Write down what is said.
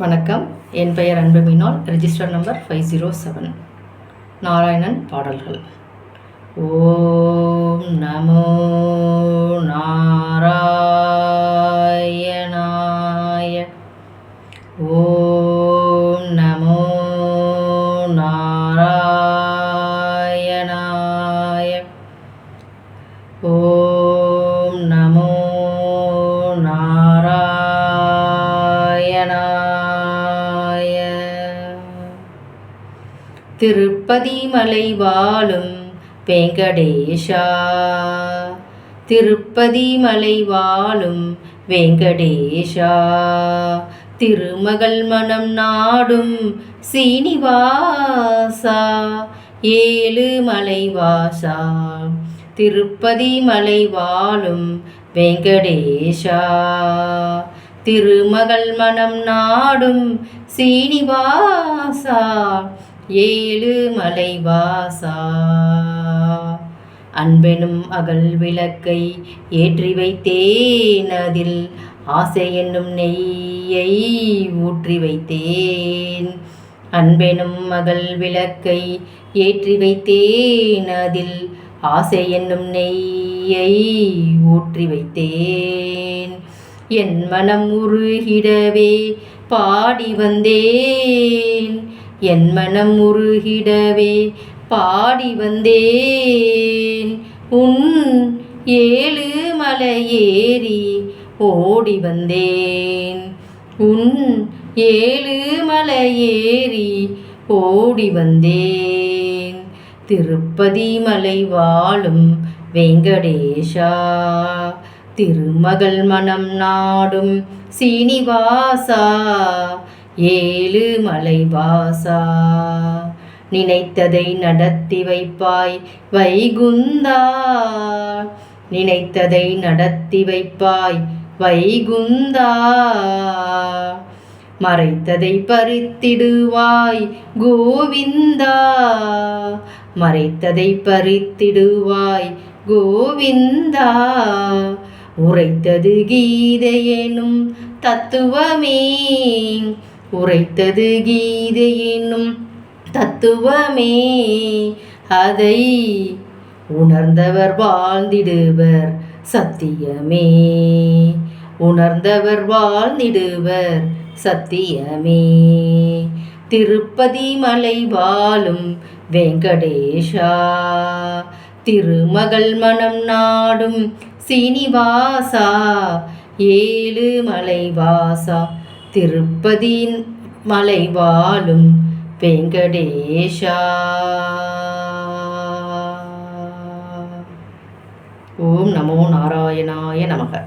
வணக்கம். என் பெயர் Anbu Meenal. Register number five zero seven Narayanan பாடல்கள். ஓம் நமோ திருப்பதிமலை வாழும் வெங்கடேஷா. திருப்பதிமலை வாழும் வெங்கடேஷா. திருமகள் மனம் நாடும் சீனிவாசா. ஏழு மலைவாசா திருப்பதி மலை வாழும் வெங்கடேஷா. திருமகள் மனம் நாடும் சீனிவாசா. ஏழு மலைவாசா. அன்பெனும் அகல் விளக்கை ஏற்றி வைத்தேன் அதில் ஆசை என்னும் நெய்யை ஊற்றி வைத்தேன். அன்பெனும் மகள் விளக்கை ஏற்றி வைத்தேன் அதில் ஆசை என்னும் நெய்யை ஊற்றி வைத்தேன். என் மனம் உருகிடவே பாடி வந்தேன். என் மனம் உருகிடவே பாடி வந்தேன். உன் ஏழு மலையேறி ஓடி வந்தேன். உன் ஏழு மலையேறி ஓடி வந்தேன். திருப்பதி மலை வாழும் வெங்கடேஷா. திருமகள் மனம் நாடும் சீனிவாசா ஏழு மலைவாசா. நினைத்ததை நடத்தி வைப்பாய் வைகுந்தா நினைத்ததை நடத்தி வைப்பாய் வைகுந்தா. மறைத்ததை பறித்திடுவாய் கோவிந்தா மறைத்ததை பறித்திடுவாய் கோவிந்தா. உரைத்தது கீதையெனும் தத்துவமே. உரைத்தது கீதையெனும் தத்துவமே. அதை உணர்ந்தவர் வாழ்ந்திடுவர் சத்தியமே. உணர்ந்தவர் வாழ்ந்திடுவர் சத்தியமே. திருப்பதி மலை வாழும் வெங்கடேஷா. திருமகள் மனம் நாடும் சீனிவாசா ஏழு மலைவாசா திருப்பதி மலை வாழும் வெங்கடேஷா. ஓம் நமோ நாராயணாய நமக.